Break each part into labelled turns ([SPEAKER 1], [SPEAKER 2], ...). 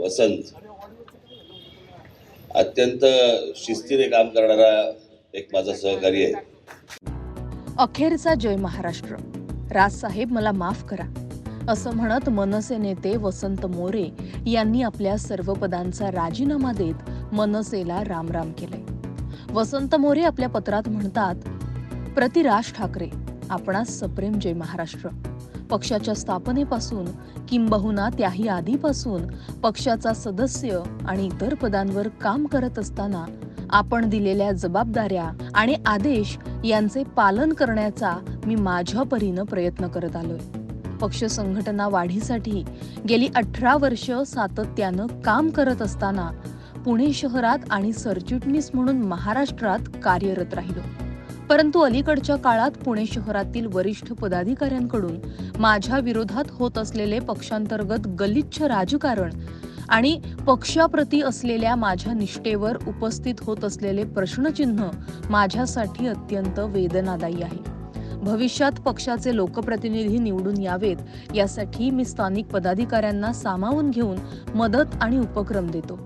[SPEAKER 1] वसंत. अत्यंत शिस्तीने काम करणारा एक माझा सहकारी आहे.
[SPEAKER 2] अखेरचा जय महाराष्ट्र. राजसाहेब मला माफ करा. असं म्हणत मनसे नेते वसंत मोरे यांनी आपल्या सर्व पदांचा राजीनामा देत मनसेला रामराम केलंय. वसंत मोरे आपल्या पत्रात म्हणतात प्रतिराज ठाकरे आपणास सप्रेम जय महाराष्ट्र. पक्षाच्या स्थापनेपासून किंबहुना त्याही आधीपासून पक्षाचा सदस्य आणि इतर पदांवर काम करत असताना आपण दिलेल्या जबाबदाऱ्या आणि आदेश यांचे पालन करण्याचा मी माझ्या परीनं प्रयत्न करत आलोय. पक्ष संघटना वाढीसाठी गेली अठरा वर्ष सातत्यानं काम करत असताना पुणे शहरात आणि सरचिटणीस म्हणून महाराष्ट्रात कार्यरत राहिलो. परंतु अलीकडच्या काळात पुणे शहरातील वरिष्ठ पदाधिकाऱ्यांकडून माझ्या विरोधात होत असलेले पक्षांतर्गत गलिच्छ राजकारण आणि पक्षाप्रती असलेल्या माझ्या निष्ठेवर उपस्थित होत असलेले प्रश्नचिन्ह माझ्यासाठी अत्यंत वेदनादायी आहे. भविष्यात पक्षाचे लोकप्रतिनिधी निवडून यावेत यासाठी मी स्थानिक पदाधिकाऱ्यांना सामावून घेऊन मदत आणि उपक्रम देतो.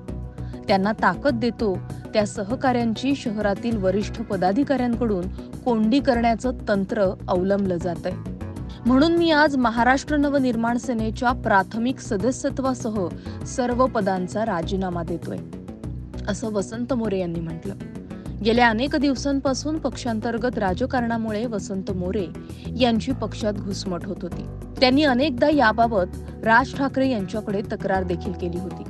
[SPEAKER 2] त्यांना ताकद देतो त्या सहकाऱ्यांची शहरातील वरिष्ठ पदाधिकाऱ्यांकडून कोंडी करण्याचं तंत्र अवलंबलं जात आहे म्हणून मी आज महाराष्ट्र नवनिर्माण सेनेच्या प्राथमिक सदस्यत्वासह सर्व पदांचा राजीनामा देतोय असं वसंत मोरे यांनी म्हटलं. गेल्या अनेक दिवसांपासून पक्षांतर्गत राजकारणामुळे वसंत मोरे यांची पक्षात घुसमट होत होती. त्यांनी अनेकदा याबाबत राज ठाकरे यांच्याकडे तक्रार देखील केली होती.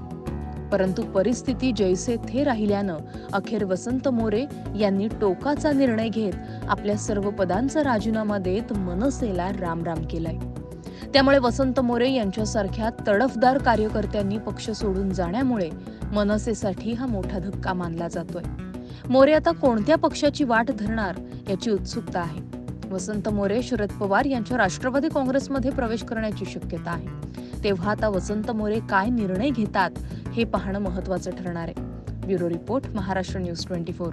[SPEAKER 2] परंतु परिस्थिती जैसे थे राहिल्यानं अखेर वसंत मोरे यांनी टोकाचा निर्णय घेत आपल्या सर्व पदांचा राजीनामा देत मनसेला रामराम केलाय. त्यामुळे वसंत मोरे यांच्यासारख्या तडफदार कार्यकर्त्यांनी पक्ष सोडून जाण्यामुळे मनसेसाठी हा मोठा धक्का मानला जातोय. मोरे आता कोणत्या पक्षाची वाट धरणार याची उत्सुकता आहे. वसंत मोरे शरद पवार यांच्या राष्ट्रवादी काँग्रेसमध्ये प्रवेश करण्याची शक्यता आहे. तेव्हा आता वसंत मोरे काय निर्णय घेतात हे पाहणं महत्वाचं ठरणार आहे. Bureau report Maharashtra news twenty four.